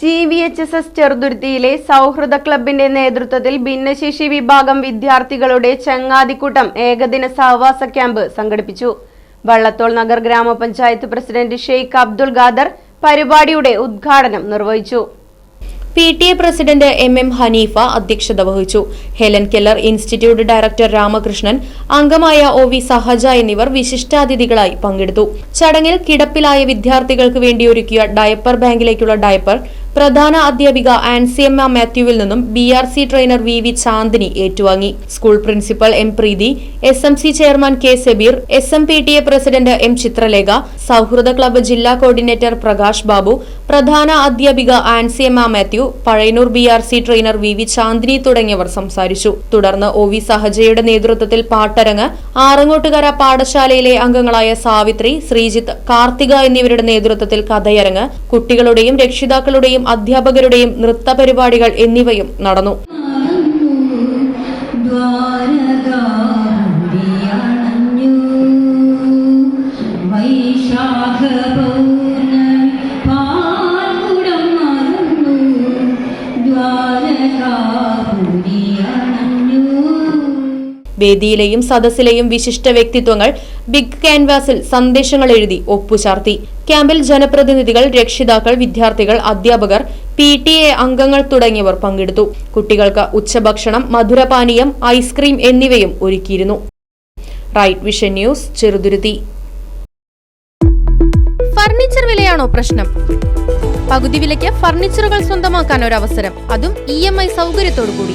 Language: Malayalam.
G V H S S ചെറുതുരുത്തിയിലെ സൗഹൃദ ക്ലബിന്റെ നേതൃത്വത്തിൽ ഭിന്നശേഷി വിഭാഗം വിദ്യാർത്ഥികളുടെ ചങ്ങാതിക്കൂട്ടം ഏകദിന സഹവാസ ക്യാമ്പ് സംഘടിപ്പിച്ചു. വള്ളത്തോൾ നഗർ ഗ്രാമപഞ്ചായത്ത് പ്രസിഡന്റ് ഷെയ്ഖ് അബ്ദുൾ ഖാദർ പരിപാടിയുടെ ഉദ്ഘാടനം നിർവഹിച്ചു. P T A president M M Haneefa അധ്യക്ഷത വഹിച്ചു. Helen Keller institute director Ramakrishnan അംഗമായ ഒ വി സഹജ എന്നിവർ വിശിഷ്ടാതിഥികളായി പങ്കെടുത്തു. ചടങ്ങിൽ കിടപ്പിലായ വിദ്യാർത്ഥികൾക്ക് വേണ്ടി ഒരുക്കിയ ഡയപ്പർ ബാങ്കിലേക്കുള്ള ഡയപ്പർ പ്രധാന അധ്യാപിക ആൻസിയമ്മ മാത്യുവിൽ നിന്നും B R C trainer V V Chandini ഏറ്റുവാങ്ങി. School principal M Preethi S M C chairman K Sabeer S M P T A president M Chithralekha സൗഹൃദ ക്ലബ്ബ് ജില്ലാ കോർഡിനേറ്റർ പ്രകാശ് ബാബു പ്രധാന അധ്യാപിക Ansiyamma Mathew Pazhayanur B R C trainer V V Chandini തുടങ്ങിയവർ സംസാരിച്ചു. തുടർന്ന് ഒ വി സഹജയുടെ നേതൃത്വത്തിൽ പാട്ടരങ്ങ് ആറങ്ങോട്ടുകര പാഠശാലയിലെ അംഗങ്ങളായ സാവിത്രി ശ്രീജിത്ത് കാർത്തിക എന്നിവരുടെ നേതൃത്വത്തിൽ കഥയരങ്ങ് കുട്ടികളുടെയും രക്ഷിതാക്കളുടെയും അധ്യാപകരുടെയും നൃത്ത പരിപാടികൾ എന്നിവയും നടന്നു. വേദിയിലെയും സദസ്സിലെയും വിശിഷ്ട വ്യക്തിത്വങ്ങൾ ബിഗ് ക്യാൻവാസിൽ സന്ദേശങ്ങൾ എഴുതി ഒപ്പുചാർത്തി. ക്യാമ്പിൽ ജനപ്രതിനിധികൾ രക്ഷിതാക്കൾ വിദ്യാർത്ഥികൾ അധ്യാപകർ പി ടി എ അംഗങ്ങൾ തുടങ്ങിയവർ പങ്കെടുത്തു. കുട്ടികൾക്ക് ഉച്ചഭക്ഷണം മധുരപാനീയം ഐസ്ക്രീം എന്നിവയും ഒരുക്കിയിരുന്നു. Right vision news Cheruthuruthy. Furniture വിലയാണോ പ്രശ്നം? പകുതി വിലയ്ക്ക് ഫർണിച്ചറുകൾ സ്വന്തമാക്കാൻ ഒരു അവസരം. അതും ഇ എം ഐ സൗകര്യത്തോടു കൂടി